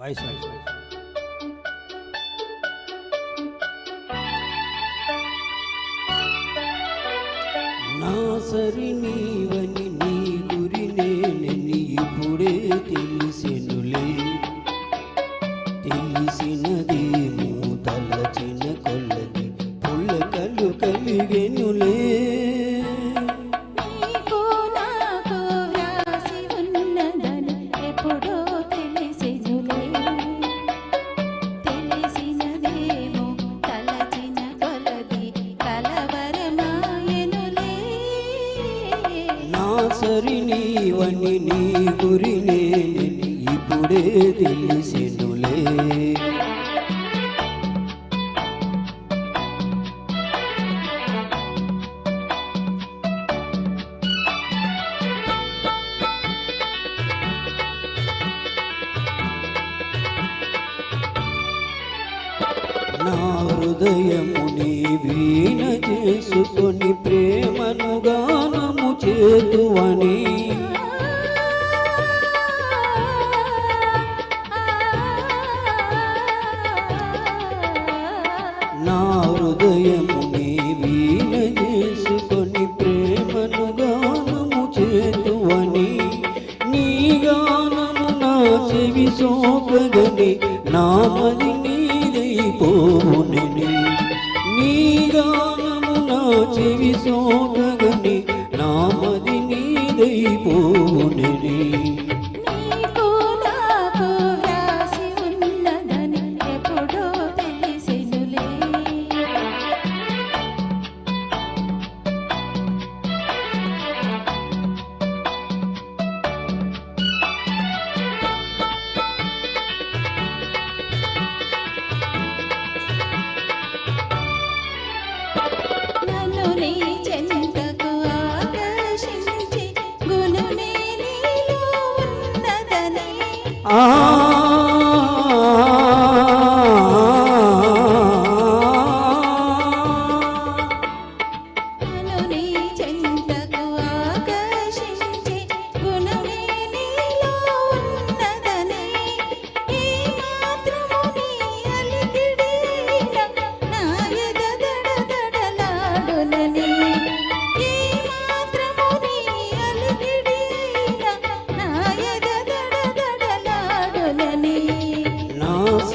Voice voice voice. నా సరి నీవని నీ గురి నేనని ఇప్పుడే తెలిసెనులే. నా సరి నీవని నీ గురి నేనని ఇప్పుడే తెలిసినులే. నా హృదయము నీ వీణ చేసుకొని ప్రేమనుగా గానము నా హృదయముని వీణ చేసుకొని ప్రేమను గానము చేతువని. నీ గానము నా చెవి సోకగని నామది నీదైపోనని నీ గానము నా చెవి సోకగని 的不 Ah.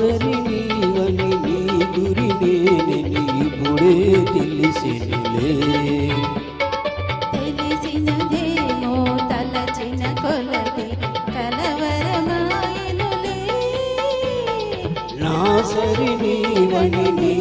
నా సరి నీవని నీ గురి నేనని ఇప్పుడే తెలిసినులే తెలిసినదేమో తలచిన కొలది కలవరమాయనులే. నా సరి నీవని నీ